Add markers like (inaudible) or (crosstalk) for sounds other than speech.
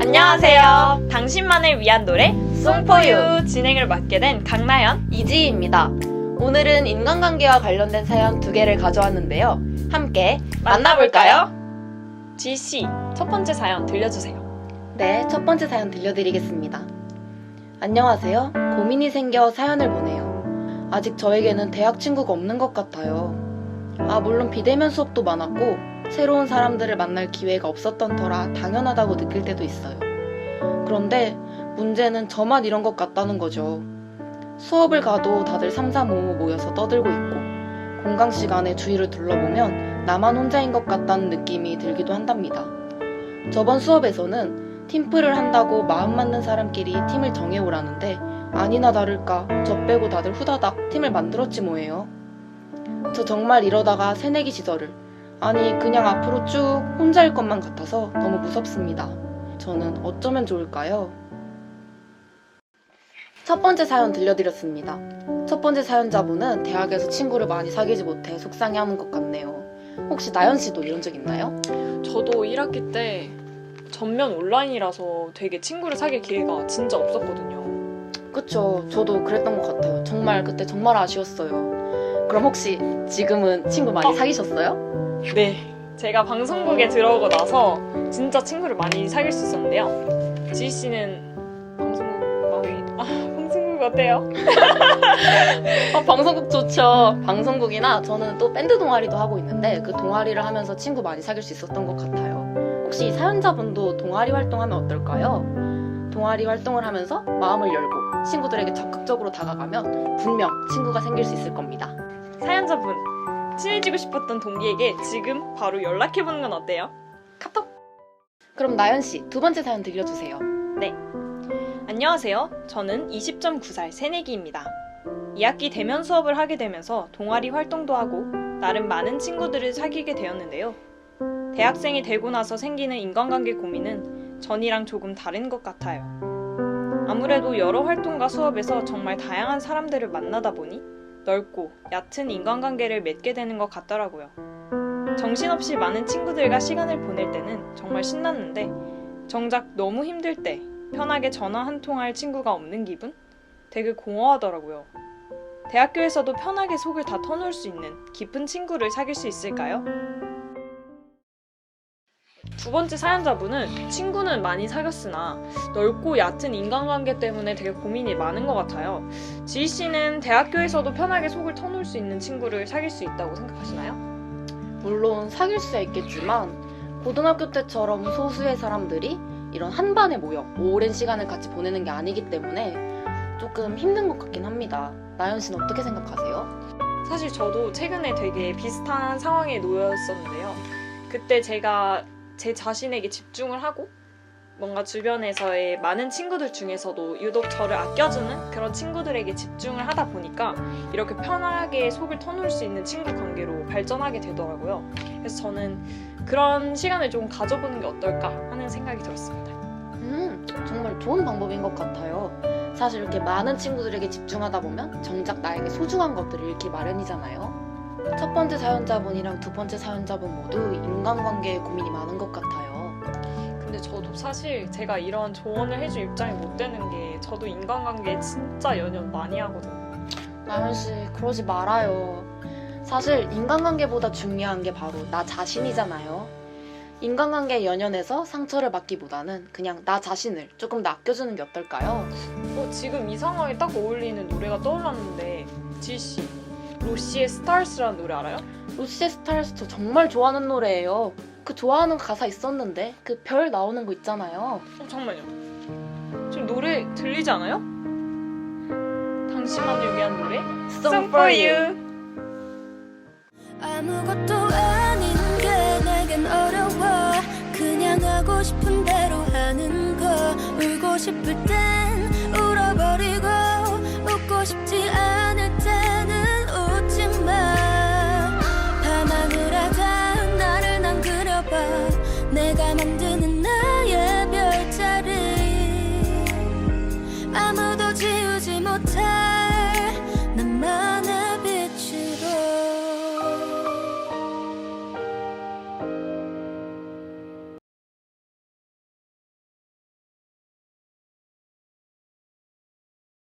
안녕하세요. 당신만을 위한 노래 송포유 진행을 맡게 된 강나연. 이지희입니다. 오늘은 인간관계와 관련된 사연 두 개를 가져왔는데요. 함께 만나볼까요? 씨, 첫 번째 사연 들려주세요. 네, 첫 번째 사연 들려드리겠습니다. 안녕하세요. 고민이 생겨 사연을 보내요. 아직 저에게는 대학 친구가 없는 것 같아요. 아, 물론 비대면 수업도 많았고, 새로운 사람들을 만날 기회가 없었던 터라 당연하다고 느낄 때도 있어요. 그런데 문제는 저만 이런 것 같다는 거죠. 수업을 가도 다들 삼삼오오 모여서 떠들고 있고, 공강 시간에 주위를 둘러보면 나만 혼자인 것 같다는 느낌이 들기도 한답니다. 저번 수업에서는 팀플을 한다고 마음 맞는 사람끼리 팀을 정해오라는데 아니나 다를까 저 빼고 다들 후다닥 팀을 만들었지 뭐예요. 저 정말 이러다가 새내기 시절을 아니 그냥 앞으로 쭉 혼자일 것만 같아서 너무 무섭습니다. 저는 어쩌면 좋을까요? 첫 번째 사연 들려드렸습니다. 첫 번째 사연자분은 대학에서 친구를 많이 사귀지 못해 속상해하는 것 같네요. 혹시 나연 씨도 이런 적 있나요? 저도 1학기 때 전면 온라인이라서 되게 친구를 사귈 기회가 진짜 없었거든요. 그쵸. 저도 그랬던 것 같아요. 정말 그때 정말 아쉬웠어요. 그럼 혹시 지금은 친구 많이 어? 사귀셨어요? 네. 제가 방송국에 들어오고 나서 진짜 친구를 많이 사귈 수 있었는데요. 지희 씨는 방송국 많이 아, 방송국 어때요? (laughs) 어, 방송국 좋죠. 방송국이나 저는 또 밴드 동아리도 하고 있는데 그 동아리를 하면서 친구 많이 사귈 수 있었던 것 같아요. 혹시 이 사연자분도 동아리 활동하면 어떨까요? 동아리 활동을 하면서 마음을 열고 친구들에게 적극적으로 다가가면 분명 친구가 생길 수 있을 겁니다. 사연자분 친해지고 싶었던 동기에게 지금 바로 연락해보는 건 어때요? 카톡. 그럼 나연 씨 두 번째 사연 들려주세요. 안녕하세요. 저는 20.9살 새내기입니다. 2학기 대면 수업을 하게 되면서 동아리 활동도 하고 나름 많은 친구들을 사귀게 되었는데요. 대학생이 되고 나서 생기는 인간관계 고민은 전이랑 조금 다른 것 같아요. 아무래도 여러 활동과 수업에서 정말 다양한 사람들을 만나다 보니 넓고 얕은 인간관계를 맺게 되는 것 같더라고요. 정신없이 많은 친구들과 시간을 보낼 때는 정말 신났는데 정작 너무 힘들 때 편하게 전화 한 통 할 친구가 없는 기분? 되게 공허하더라고요. 대학교에서도 편하게 속을 다 터놓을 수 있는 깊은 친구를 사귈 수 있을까요? 두 번째 사연자분은 친구는 많이 사귀었으나 넓고 얕은 인간관계 때문에 되게 고민이 많은 것 같아요. 지희 씨는 대학교에서도 편하게 속을 터놓을 수 있는 친구를 사귈 수 있다고 생각하시나요? 물론 사귈 수야 있겠지만 고등학교 때처럼 소수의 사람들이 이런 한 반에 모여 오랜 시간을 같이 보내는 게 아니기 때문에 조금 힘든 것 같긴 합니다. 나연 씨는 어떻게 생각하세요? 사실 저도 최근에 되게 비슷한 상황에 놓였었는데요. 그때 제가 제 자신에게 집중을 하고 뭔가 주변에서의 많은 친구들 중에서도 유독 저를 아껴주는 그런 친구들에게 집중을 하다 보니까 이렇게 편하게 속을 터놓을 수 있는 친구 관계로 발전하게 되더라고요. 그래서 저는 그런 시간을 좀 가져보는 게 어떨까 하는 생각이 들었습니다. 음, 정말 좋은 방법인 것 같아요. 사실 이렇게 많은 친구들에게 집중하다 보면 정작 나에게 소중한 것들을 잃기 마련이잖아요. 첫 번째 사연자분이랑 두 번째 사연자분 모두 인간관계에 고민이 많은 것 같아요. 근데 저도 사실 제가 이런 조언을 해줄 입장이 못 되는 게 저도 인간관계에 진짜 연연 많이 하거든요. 나연 씨, 그러지 말아요. 사실 인간관계보다 중요한 게 바로 나 자신이잖아요. 인간관계 연연해서 상처를 받기보다는 그냥 나 자신을 조금 더 아껴주는 게 어떨까요? 어, 지금 이 상황에 딱 어울리는 노래가 떠올랐는데 지씨 로시의 스타스라는 노래 알아요? 로시의 스타일스 저 정말 좋아하는 노래예요. 그 좋아하는 가사 있었는데 그 별 나오는 거 있잖아요. 어, 잠깐만요. 지금 노래 들리지 않아요? 당신만을 위한 노래 Song for you. 아무것도 아닌 게 내겐 어려워 그냥 하고 싶은 대로 하는 거 울고 싶을 땐 울어버리고 웃고 싶지 않아